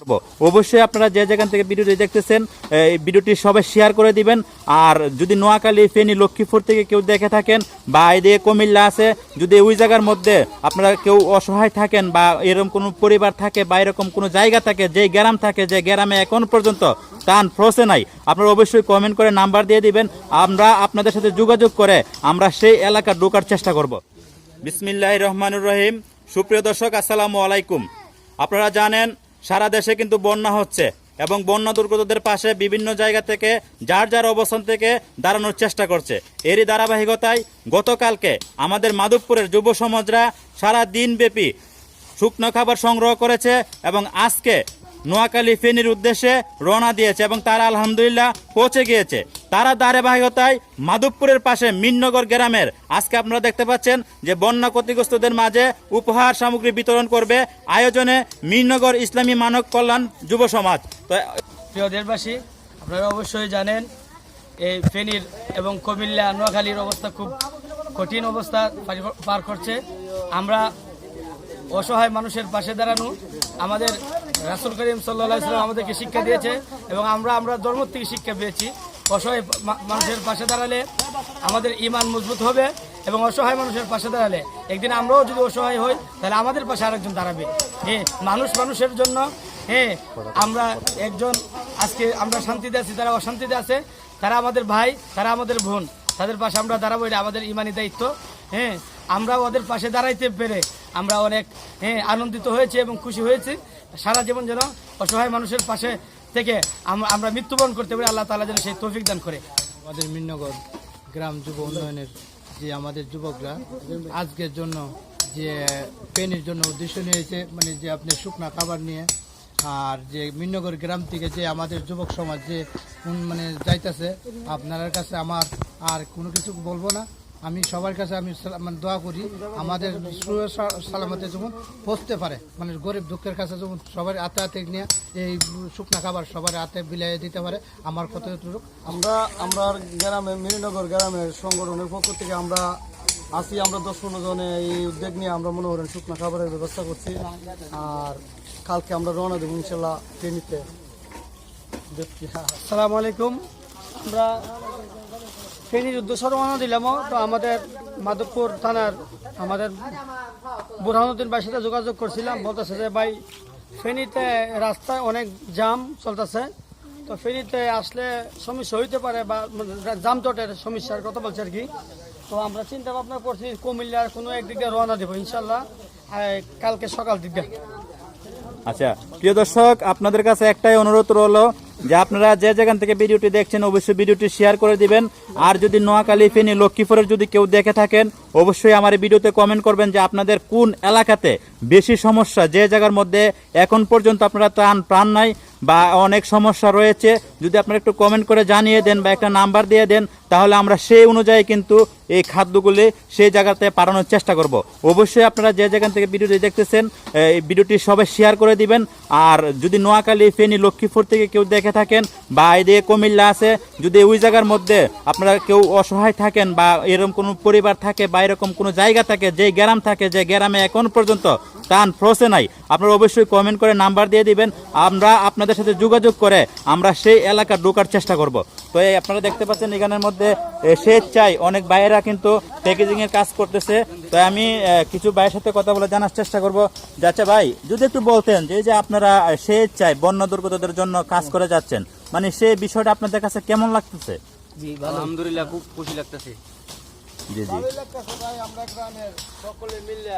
করব। অবশ্যই আপনারা যে যেখান থেকে ভিডিওটি দেখতেছেন, এই ভিডিওটি সবাই শেয়ার করে দিবেন। আর যদি নোয়াখালী, ফেনী, লক্ষ্মীপুর থেকে কেউ দেখে থাকেন বা এদিকে কুমিল্লা আছে, যদি ওই জায়গার মধ্যে আপনারা কেউ অসহায় থাকেন বা এরকম কোনো পরিবার থাকে বা এরকম কোনো জায়গা থাকে যে গ্রাম থাকে, যে গ্রামে এখন পর্যন্ত টান ফ্রসে নাই, আপনারা অবশ্যই কমেন্ট করে নাম্বার দিয়ে দিবেন। আমরা আপনাদের সাথে যোগাযোগ করে আমরা সেই এলাকা ঢোকার চেষ্টা করব। বিসমিল্লাহ রহমানুর রহিম। সুপ্রিয় দর্শক, আসসালামু আলাইকুম। আপনারা জানেন সারা দেশে কিন্তু বন্যা হচ্ছে এবং বন্যা দুর্গতদের পাশে বিভিন্ন জায়গা থেকে যার যার অবস্থান থেকে দাঁড়ানোর চেষ্টা করছে। এরই ধারাবাহিকতায় গতকালকে আমাদের মাধবপুরের যুব সমাজরা সারা দিনব্যাপী শুকনো খাবার সংগ্রহ করেছে এবং আজকে নোয়াখালী ফেনীর উদ্দেশ্যে রওনা দিয়েছে এবং তারা আলহামদুলিল্লাহ পৌঁছে গিয়েছে। তারা ধারাবাহিকতায় মাধবপুরের পাশে মিননগর গ্রামের। আজকে আপনারা দেখতে পাচ্ছেন যে বন্যা ক্ষতিগ্রস্তদের মাঝে উপহার সামগ্রী বিতরণ করবে আয়োজনে মিননগর ইসলামী মানব কল্যাণ যুব সমাজ। তো, প্রিয় দেশবাসী, আপনারা অবশ্যই জানেন, এই ফেনীর এবং কুমিল্লা, নোয়াখালীর অবস্থা খুব কঠিন অবস্থা পারি- করছে। আমরা অসহায় মানুষের পাশে দাঁড়ানো, আমাদের রাসুল করিম সাল্লাহ সাল্লাম আমাদেরকে শিক্ষা দিয়েছে এবং আমরা আমরা ধর্ম থেকে শিক্ষা পেয়েছি। অসহায় মানুষের পাশে দাঁড়ালে আমাদের ইমান মজবুত হবে এবং অসহায় মানুষের পাশে দাঁড়ালে একদিন আমরাও যদি অসহায় হই, তাহলে আমাদের পাশে আরেকজন দাঁড়াবে। হ্যাঁ মানুষ মানুষের জন্য হ্যাঁ আমরা একজন, আজকে আমরা শান্তিতে আছি তারা অশান্তিতে আছে, তারা আমাদের ভাই, তারা আমাদের বোন, তাদের পাশে আমরা দাঁড়াবো, এটা আমাদের ইমানি দায়িত্ব। হ্যাঁ আমরা ওদের পাশে দাঁড়াইতে পেরে আমরা অনেক হ্যাঁ আনন্দিত হয়েছি এবং খুশি হয়েছি। সারা জীবন যেন অসহায় মানুষের পাশে থেকে আমরা মৃত্যুবরণ করতে পারি, আল্লাহ তালা যেন সেই তৌফিক দান করে। আমাদের মিন্নগর গ্রাম যুব উন্নয়নের যে আমাদের যুবকরা, আজকের জন্য যে পেনের জন্য উদ্দেশ্য নিয়েছে মানে যে আপনি শুকনা খাবার নিয়ে, আর যে মিন্নগর গ্রাম থেকে যে আমাদের যুবক সমাজ যে মানে যাইতেছে, আপনার কাছে আমার আর কোনো কিছু বলব না। আমি সবার কাছে আমি মানে দোয়া করি আমাদের সালামতে যেমন পৌঁছতে পারে মানে গরিব দুঃখের কাছে যেমন সবার হাতে হাতে নিয়ে এই শুকনা খাবার সবার হাতে বিলাই দিতে পারে আমার কতটুকু আমরা আমরা গ্রামে মিরিনগর গ্রামের সংগঠনের পক্ষ থেকে আমরা আসি আমরা দশ পনেরো জনে এই উদ্যোগ নিয়ে আমরা মনে করেন শুকনো খাবারের ব্যবস্থা করছি। আর কালকে আমরা রওনা দেবো ইনশাল্লাহ ট্রেনিতে। দেখছি হ্যাঁ সালাম আলাইকুম। আমরা ফেনীর উদ্দেশ্য রওনা দিলাম, তো আমাদের মাধবপুর থানার আমাদের বুরহানুদ্দিন ভাইয়ের সাথে যোগাযোগ করছিলাম, বলতেছে যে, ভাই, ফেনীতে রাস্তায় অনেক জাম চলতেছে, তো ফেনীতে আসলে সমস্যা হইতে পারে বা জামজটের সমস্যার কথা বলছে আর কি তো আমরা চিন্তা ভাবনা করছি কুমিল্লার কোনো একদিক রওনা দেবো ইনশাল্লাহ কালকে সকাল দিক আচ্ছা প্রিয় দর্শক, আপনাদের কাছে একটাই অনুরোধ রইল যে আপনারা যে যেখান থেকে ভিডিওটি দেখছেন, অবশ্যই ভিডিওটি শেয়ার করে দিবেন। আর যদি নোয়াখালী, ফেনী, লক্ষ্মীপুরের যদি কেউ দেখে থাকেন, অবশ্যই আমার ভিডিওতে কমেন্ট করবেন যে আপনাদের কোন এলাকাতে বেশি সমস্যা, যে জায়গার মধ্যে এখন পর্যন্ত আপনারা ত্রাণ প্রাণ নাই বা অনেক সমস্যা রয়েছে। যদি আপনারা একটু কমেন্ট করে জানিয়ে দেন বা একটা নাম্বার দিয়ে দেন, তাহলে আমরা সেই অনুযায়ী কিন্তু এই খাদ্যগুলি সেই জায়গাতে পাঠানোর চেষ্টা করব। অবশ্যই আপনারা যে যেখান থেকে ভিডিওটি দেখতেছেন এই ভিডিওটি সবাই শেয়ার করে দিবেন। আর যদি নোয়াখালী ফেনী লক্ষ্মীপুর থেকে কেউ দেখে থাকেন বা এদিকে কুমিল্লা আছে যদি ওই জায়গার মধ্যে আপনারা কেউ অসহায় থাকেন বা এরকম কোনো পরিবার থাকে বা এরকম কোনো জায়গা থাকে যে গ্রাম থাকে যে গ্রামে এখন পর্যন্ত টান ফ্রসে নাই আপনারা অবশ্যই কমেন্ট করে নাম্বার দিয়ে দিবেন। আমরা আপনাদের সাথে যোগাযোগ করে আমরা সেই এলাকা ঢোকার চেষ্টা করব। তো এই আপনারা দেখতে পাচ্ছেন এখানের মধ্যে এ, চাই অনেক ভাইয়েরা কিন্তু প্যাকেজিং এর কাজ করতেছে। তো আমি কিছু ভাইয়ের সাথে কথা বলে জানার চেষ্টা করব। যাচ্ছে ভাই যদি একটু বলতেন যে যে আপনারা সে চাই বন্য দুর্গতদের জন্য কাজ করে যাচ্ছেন মানে সে বিষয়টা আপনাদের কাছে কেমন লাগতেছে? আলহামদুলিল্লাহ খুব খুশি লাগতেছে। জি জি। আমরা গ্রামের সকলে মিলে।